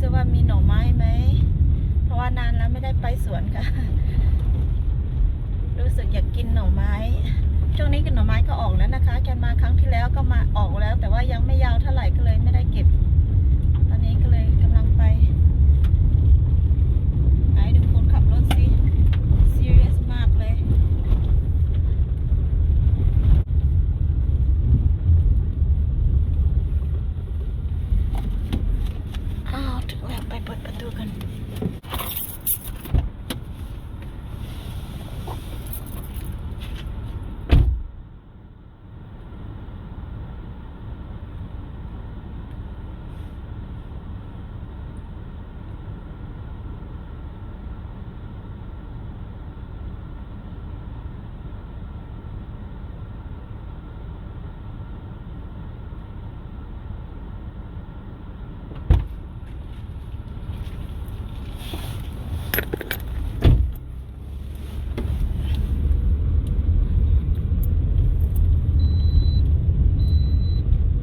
ซิว่ามีหน่อไม้ไหม เพราะว่านานแล้วไม่ได้ไปสวนค่ะ รู้สึกอยากกินหน่อไม้ ช่วงนี้กินหน่อไม้ก็ออกแล้วนะคะแกนมาครั้งที่แล้วก็มาออกแล้ว แต่ว่ายังไม่ยาวเท่าไหร่ก็เลยไม่ได้เก็บ ตอนนี้ก็เลยกำลังไป ไหนดูคนขับรถสิ serious มากเลย อ้าวถึงแล้วไปเปิดประตูกัน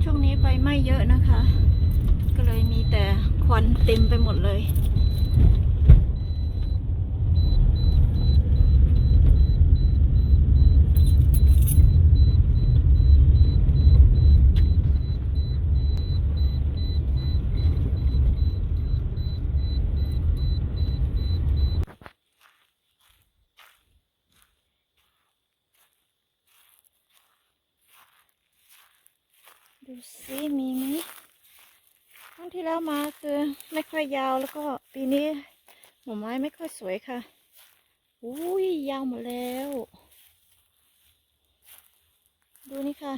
ช่วงนี้ไฟไหม้เยอะนะคะ ก็เลยมีแต่ควัน เต็มไปหมดเลยดูซิมีไหม งที่แล้วมาคือไม่ค่อยยาวแล้วก็ปีนี้หน่อไม้ไม่ค่อยสวยค่ะ อุ้ยยาวหมดแล้ว ดูนี่ค่ะ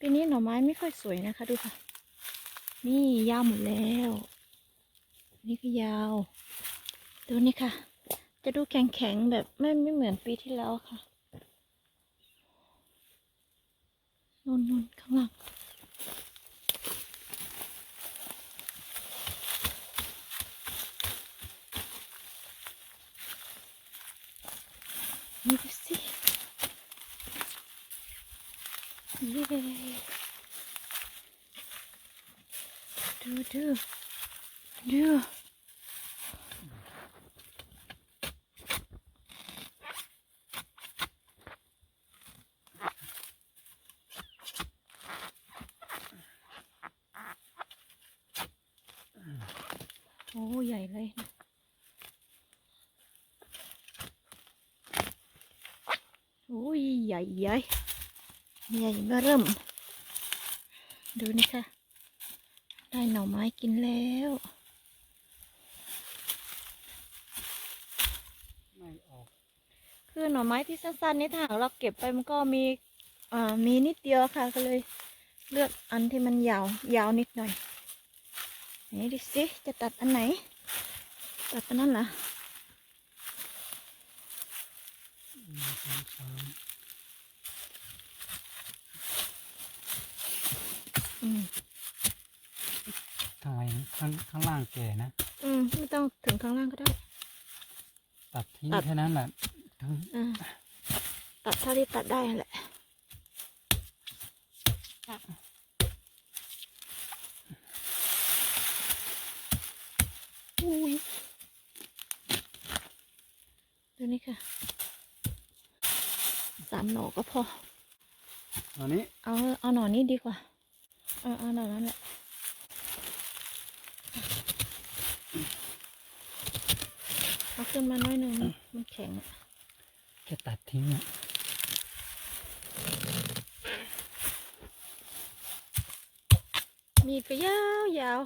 ปีนี้หน่อไม้ไม่ค่อยสวยนะคะ ดูค่ะ นี่ยาวหมดแล้ว นี่ก็ยาว ดูนี่ค่ะ จะดูแข็งๆแบบไม่ไม่เหมือนปีที่แล้วค่ะนุ่นนุ่นๆข้างหลัง นี่ดูสิเย้ดูดูดูโอ้ ใหญ่เลยนะ โอ้ย ใหญ่ใหญ่ใหญ่เบ้อเริ่ม ดูนี่ค่ะ ได้หน่อไม้กินแล้วไม่ออกคือหน่อไม้ที่สั้นๆนี่ถ้าเราเก็บไปมันก็มีอ่ามีนิดเดียวค่ะก็เลยเลือกอันที่มันยาวยาวนิดหน่อยไหนดูสิจะตัดอันไหน ตัดอันนั้นเหรอ หนึ่งสองสาม อืม ทำไมข้างข้างล่างแก่นะ อืม ไม่ต้องถึงข้างล่างก็ได้ ตัดทิ้งตัดแค่นั้นแหละทั้งอ่าตัดเท่าที่ตัดได้แหละอุ้ยดูนี่ค่ะ สามหน่อก็พอตอนนี้ เอา เอาหน่อนี้ดีกว่าเอาเอาหน่อนั้นแหละเอาขึ้นมาน้อยหนึ่งมันแข็งอะแค่ตัดทิ้งอะมีดก็ยาวยาว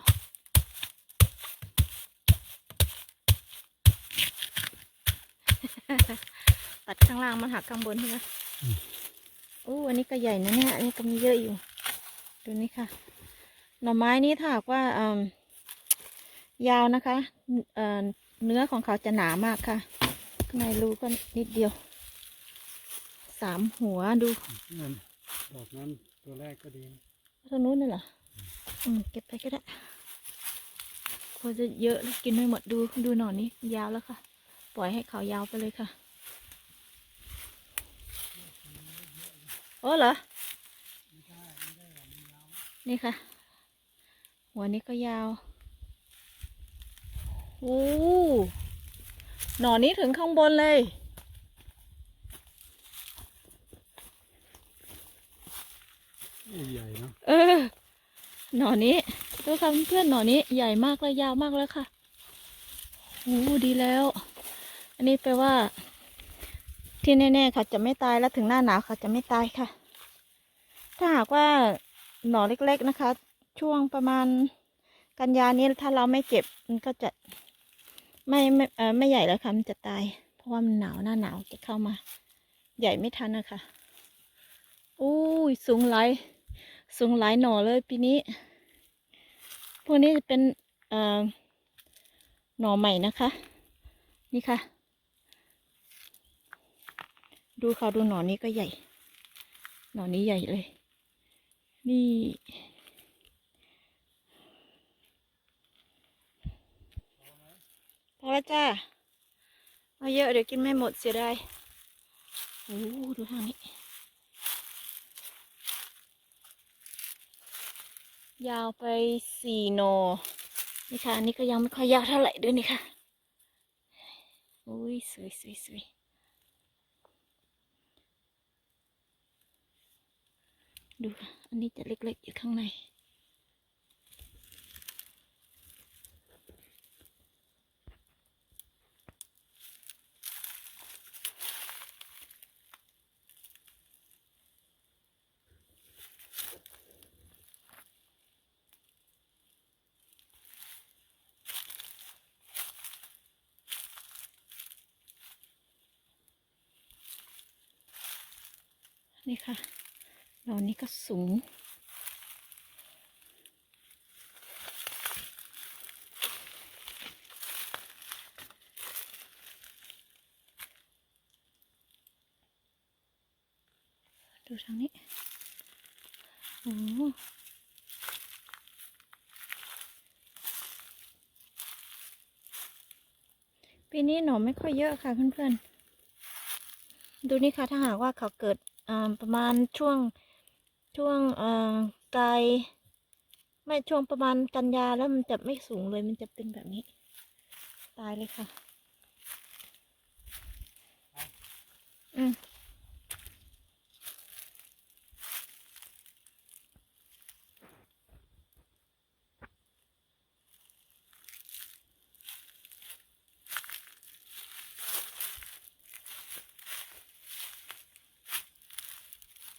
ตัดข้างล่างมันหักข้างบนใช่ไหมอู้อันนี้ก็ใหญ่นะเนี่ย อันนี้ก็มีเยอะอยู่ ดูนี่ค่ะ หน่อไม้นี่ถ้าหากว่าอืมยาวนะคะเอ่อเนื้อของเขาจะหนามากค่ะข้างในรูก็นิดเดียว สามหัวดูเงินดอกนั้นตัวแรกก็ดีนะตรงนู้นน่ะเหรออืมเก็บไปก็ได้กลัวจะเยอะแล้วกินไม่หมดดูดูหน่อนี้ยาวแล้วค่ะ ปล่อยให้เขายาวไปเลยค่ะโอ้เหรอ นี่ค่ะ หัวนี้ก็ยาวโอ้หน่อนี้ถึงข้างบนเลย ใหญ่เนาะ เออ หน่อนี้ดูค่ะเพื่อนๆหน่อนี้ใหญ่มากเลยยาวมากแล้วค่ะโอ้ดีแล้ว อันนี้แปลว่า ที่แน่ๆค่ะจะไม่ตายแล้วถึงหน้าหนาวค่ะจะไม่ตายค่ะ ถ้าหากว่า หน่อเล็กๆนะคะ ช่วงประมาณกันยานี้ถ้าเราไม่เก็บมันก็จะไม่ไม่เออไม่ใหญ่แล้วค่ะมันจะตาย เพราะว่ามันหนาวหน้าหนาวจะเข้ามา ใหญ่ไม่ทันนะคะอู้ยสูงหลายสูงหลายหน่อเลยปีนี้ พวกนี้จะเป็นเอ่อหน่อใหม่นะคะ นี่ค่ะ ดูค่ะดูหน่อนี้ก็ใหญ่ หน่อนี้ใหญ่เลย นี่ พอแล้วจ้าเอาเยอะเดี๋ยวกินไม่หมดเสียดายโอ้ดูทางนี้ ยาวไปสี่โน นี่ค่ะ อันนี้ก็ยังไม่ค่อยยาวเท่าไหร่ด้วยนี่ค่ะ อุ้ย สวยสวยสวยดูค่ะ อันนี้จะเล็กๆอยู่ข้างในนี่ค่ะ เหล่านี้ก็สูง ดูทางนี้ โอ้ปีนี้หน่อไม่ค่อยเยอะค่ะเพื่อนๆ ดูนี่ค่ะถ้าหากว่าเขาเกิดประมาณช่วง ช่วงอ่าไกลไม่ช่วงประมาณกันยาแล้วมันจะไม่สูงเลยมันจะเป็นแบบนี้ ตายเลยค่ะ อืม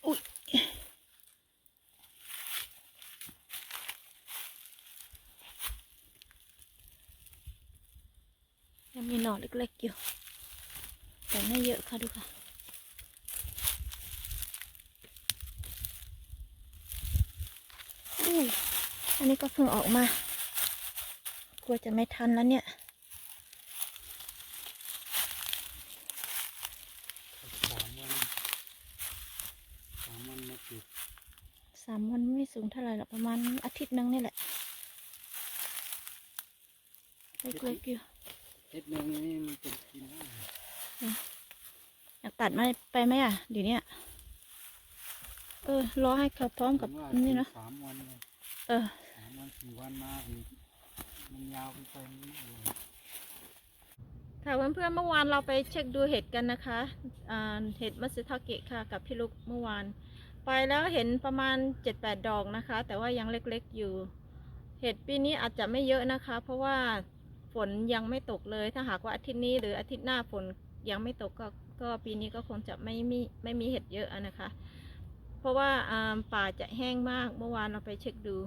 อุ้ย ยังมีหน่อเล็กๆอยู่แต่ไม่เยอะค่ะดูค่ะอุ้ยอันนี้ก็เพิ่งออกมากลัวจะไม่ทันแล้วเนี่ยสามวันสามวันมาติดสามวันไม่สูงเท่าไหร่หรอกประมาณอาทิตย์หนึงนี่แหละเล็กๆอยู่ เฮ็ดหนึงนี่มันเป็นกินได้อยากตัดมาไปไหมอะเดี๋ยวเนี้ยเออรอให้เขาพร้อมกับผมว่าอันนี่เนาะสามวันเลยเออสามวันสี่วันมาอีกมันยาวไปไปไม่ได้เลยค่ะเพื่อนๆเมื่อวานเราไปเช็คดูเห็ดกันนะคะอ่าเห็ดมัสทาเกะค่ะกับพี่ลุกเมื่อวาน ไปแล้วเห็นประมาณ 7-8 ดอกนะคะ แต่ว่ายังเล็กๆอยู่ เห็ดปีนี้อาจจะไม่เยอะนะคะ เพราะว่า ฝนยังไม่ตกเลย ถ้าหากว่าอาทิตย์นี้หรืออาทิตย์หน้าฝนยังไม่ตกก็ก็ปีนี้ก็คงจะไม่มีไม่มีเห็ดเยอะนะคะ เพราะว่าป่าจะแห้งมากเมื่อวานเราไปเช็คดู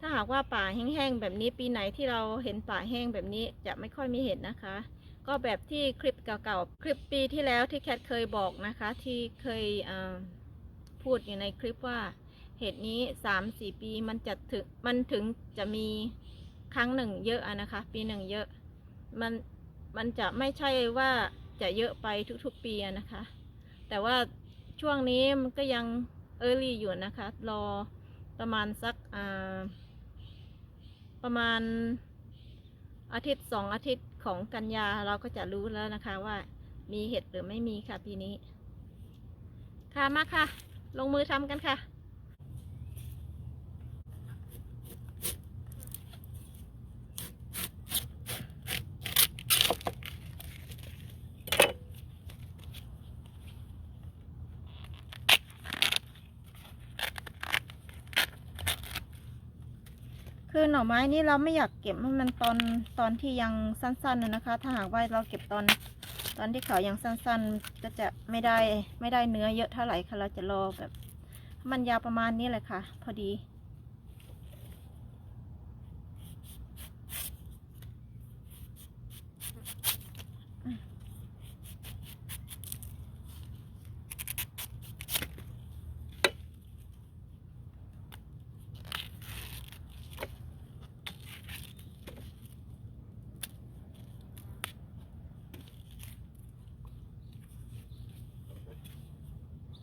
ถ้าหากว่าป่าแห้งๆแบบนี้ปีไหนที่เราเห็นป่าแห้งแบบนี้จะไม่ค่อยมีเห็ดนะคะ ก็แบบที่คลิปเก่าๆคลิปปีที่แล้วที่แคทเคยบอกนะคะ ที่เคยพูดอยู่ในคลิปว่าเห็ดนี้สามสี่ปีมันจะถึงมันถึงจะมี ครั้งหนึ่งเยอะอะนะคะ ปีหนึ่งเยอะมันมันจะไม่ใช่ว่าจะเยอะไปทุกๆปีนะคะ แต่ว่าช่วงนี้มันก็ยังเออรี่อยู่นะคะ รอประมาณสักอ่าประมาณอาทิตย์สองอาทิตย์ของกันยาเราก็จะรู้แล้วนะคะว่ามีเห็ดหรือไม่มีค่ะปีนี้ ค่ะมาค่ะ ลงมือทำกันค่ะ หน่อไม้นี่เราไม่อยากเก็บให้มันตอนตอนที่ยังสั้นๆนะนะคะ ถ้าหากว่าเราเก็บตอนตอนที่เขายังสั้นๆ ก็จะไม่ได้ไม่ได้เนื้อเยอะเท่าไหร่ค่ะเราจะรอแบบ มันยาวประมาณนี้แหละค่ะ พอดี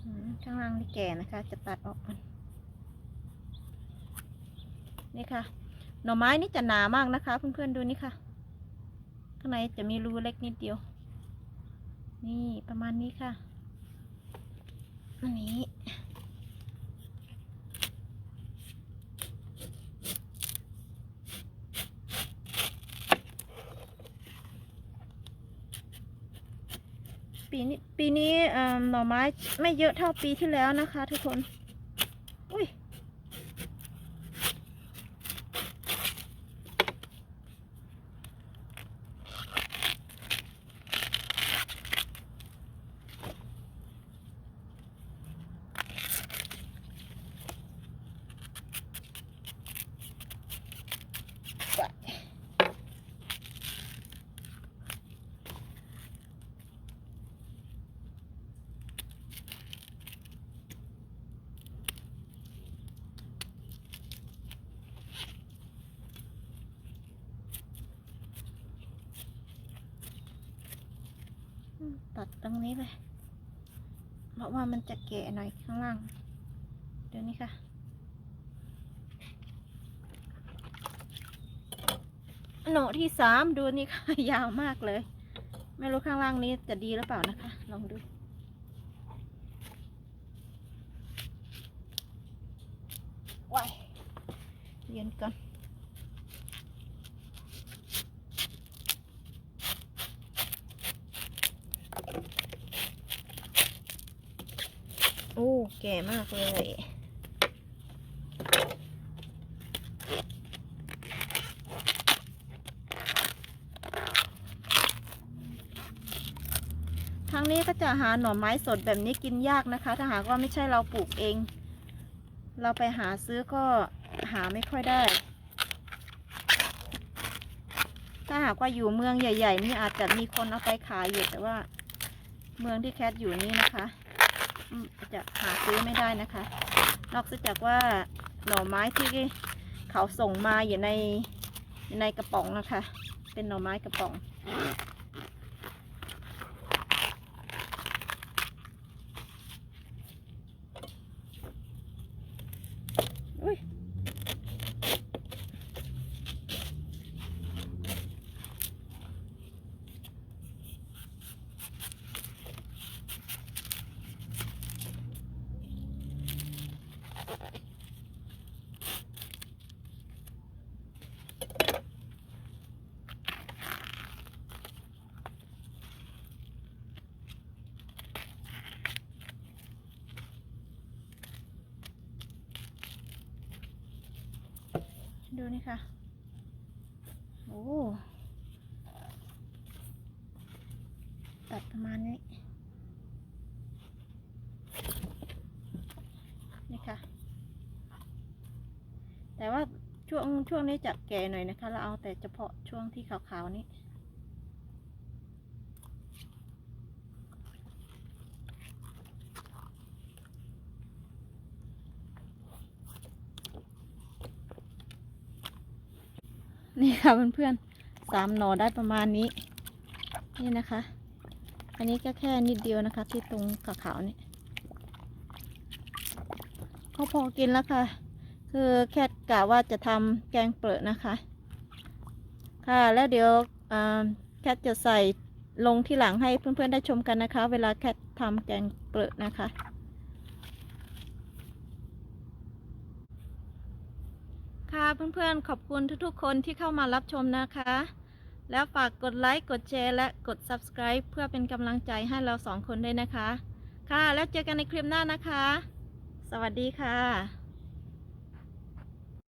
อืมข้างที่แก่นะคะ จะตัดออกก่อนนี่ค่ะ หน่อไม้นี่จะหนามากนะคะ เพื่อนๆดูนี่ค่ะข้างในจะมีรูเล็กนิดเดียว นี่ประมาณนี้ค่ะอันนี้ ปีนี้ปีนี้เอิ่ม หน่อไม้ไม่เยอะเท่าปีที่แล้วนะคะ ทุกคน อุ้ย อืม ตัดตรงนี้เลย เพราะว่ามันจะแก่หน่อยข้างล่างเดี๋ยวนี้ค่ะ โหนที่สามดูนี่ค่ะ ยาวมากเลย ไม่รู้ข้างล่างนี้จะดีหรือเปล่านะคะ ลองดูว้ายเย็นก่อน โอ้ แก่มากเลยทางนี้ก็จะหาหน่อไม้สดแบบนี้กินยากนะคะ ถ้าหากว่าไม่ใช่เราปลูกเอง เราไปหาซื้อก็หาไม่ค่อยได้ ถ้าหากว่าอยู่เมืองใหญ่ ๆ นี่อาจจะมีคนเอาไปขายอยู่แต่ว่า เมืองที่แคทอยู่นี่นะคะ จะหาซื้อไม่ได้นะคะ นอกจากว่าหน่อไม้ที่เขาส่งมาอยู่ในในกระป๋องนะคะ เป็นหน่อไม้กระป๋อง อุ้ย ดูนี่ค่ะ โอ้ตัดประมาณนี้ นี่ค่ะ แต่ว่าช่วงช่วงนี้จะแก่หน่อยนะคะ เราเอาแต่เฉพาะช่วงที่ขาวๆนี้ นี่ค่ะเพื่อนๆสามหน่อได้ประมาณนี้ นี่นะคะ อันนี้ก็แค่นิดเดียวนะคะ ที่ตรงขาวๆนี่ก็พอกินแล้วค่ะ คือแค่กะว่าจะทำแกงเปลือกนะคะ ค่ะแล้วเดี๋ยวแคทจะใส่ลงที่หลังให้เพื่อนๆได้ชมกันนะคะ เวลาแคททำแกงเปลือกนะคะ ค่ะเพื่อนๆ ขอบคุณทุกๆ คนที่เข้ามารับชมนะคะ แล้วฝากกดไลค์ กดแชร์ และกด subscribe เพื่อเป็นกำลังใจให้เราสองคนด้วยนะคะ ค่ะ แล้วเจอกันในคลิปหน้านะคะ สวัสดีค่ะ